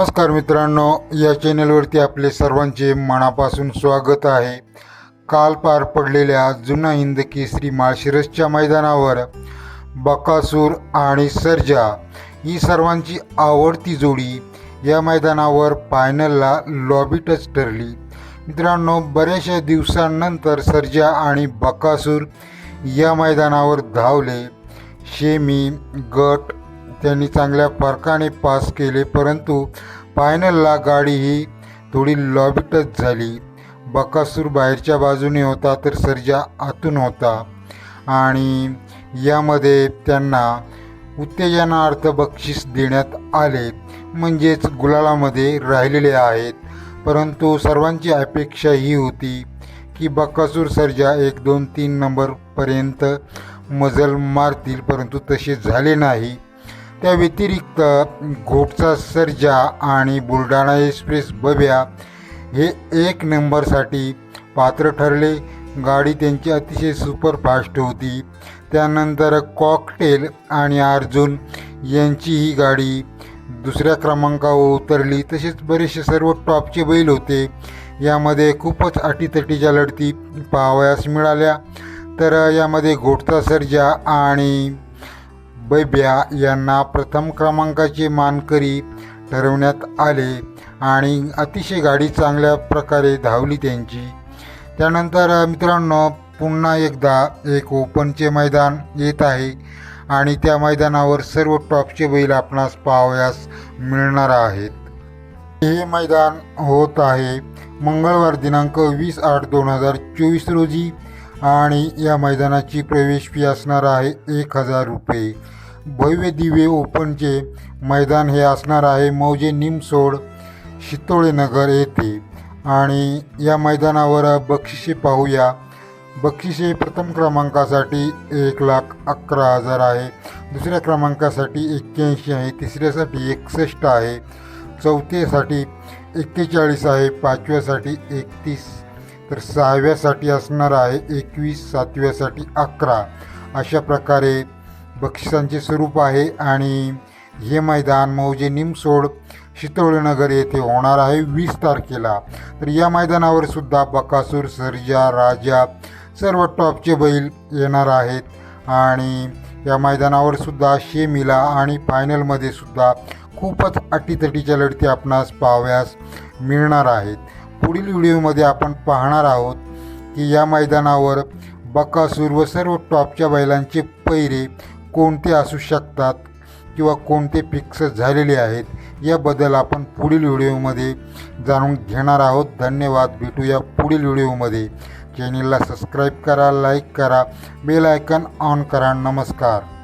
नमस्कार मित्रांनो या चॅनलवरती आपले सर्वांचे मनापासून स्वागत आहे. काल पार पडलेल्या जुना हिंद केसरी माळशिरसच्या मैदानावर बकासूर आणि सर्जा ही सर्वांची आवडती जोडी या मैदानावर फायनलला लॉबिटच ठरली. मित्रांनो बऱ्याचशा दिवसांनंतर सर्जा आणि बकासूर या मैदानावर धावले. शेमी गट त्यांनी चांगल्या फरकाने पास केले परंतु फायनलला गाडी ही थोडी लॉबिटच झाली. बकासूर बाहेरच्या बाजूने होता तर सर्जा आतून होता. आणि यामध्ये त्यांना उत्तेजनार्थ बक्षीस देण्यात आले म्हणजेच गुलालामध्ये राहिलेले आहेत. परंतु सर्वांची अपेक्षा ही होती की बकासूर सर्जा एक दोन तीन नंबरपर्यंत मजल मारतील परंतु तसे झाले नाही. त्या व्यतिरिक्त घोटचा सर्जा आणि बुलढाणा एक्सप्रेस बब्या हे एक नंबरसाठी पात्र ठरले. गाडी त्यांची अतिशय सुपरफास्ट होती. त्यानंतर कॉकटेल आणि अर्जुन यांची ही गाडी दुसऱ्या क्रमांकावर उतरली. तसेच बरेचसे सर्व टॉपचे बैल होते. यामध्ये खूपच अटीतटीच्या लढती पाहावयास मिळाल्या. तर यामध्ये घोटचा सर्जा आणि बैब्या यांना प्रथम क्रमांकाचे मानकरी ठरवण्यात आले आणि अतिशय गाडी चांगल्या प्रकारे धावली त्यांची. त्यानंतर मित्रांनो पुन्हा एकदा एक ओपनचे मैदान येत आहे आणि त्या मैदानावर सर्व टॉपचे बैल आपणास पाहावयास मिळणार आहेत. हे मैदान होत आहे मंगळवार दिनांक वीस आठ दोन हजार चोवीस रोजी आणि या मैदानाची प्रवेश फी असणार आहे एक हजार रुपये. भव्य दिव्य ओपनचे मैदान हे असणार आहे. मौजे निमसोड शितोळे नगर येथे. आणि या मैदानावर बक्षिसे पाहूया. बक्षिसे प्रथम क्रमांकासाठी एक लाख अकरा हजार आहे. दुसऱ्या क्रमांकासाठी एक्क्याऐंशी आहे. तिसऱ्यासाठी एकसष्ट आहे. चौथ्यासाठी एक्केचाळीस आहे. पाचव्यासाठी एकतीस. तर सहाव्यासाठी असणार आहे एकवीस सातव्यासाठी अकरा. अशा प्रकारे बक्षिसांचे स्वरूप आहे आणि हे मैदान मौजे निमसोड शितोळीनगर येथे होणार आहे वीस तारखेला. तर या मैदानावर सुद्धा बकासूर सर्जा राजा सर्व टॉपचे बैल येणार आहेत. आणि या मैदानावर सुद्धा शेमीला आणि फायनलमध्ये सुद्धा खूपच अटीतटीच्या लढती आपणास पाहाव्यास मिळणार आहेत. पुढील व्हिडिओमध्ये आपण पाहणार आहोत की या मैदानावर बकासूर व सर्व टॉपच्या बैलांचे पैरे कोणते असू शकतात किंवा कोणते फिक्स झालेले आहेत याबद्दल आपण पुढील व्हिडिओमध्ये जाणून घेणार आहोत. धन्यवाद. भेटूया पुढील व्हिडिओमध्ये. चॅनलला सबस्क्राईब करा लाईक करा बेल आयकन ऑन करा. नमस्कार.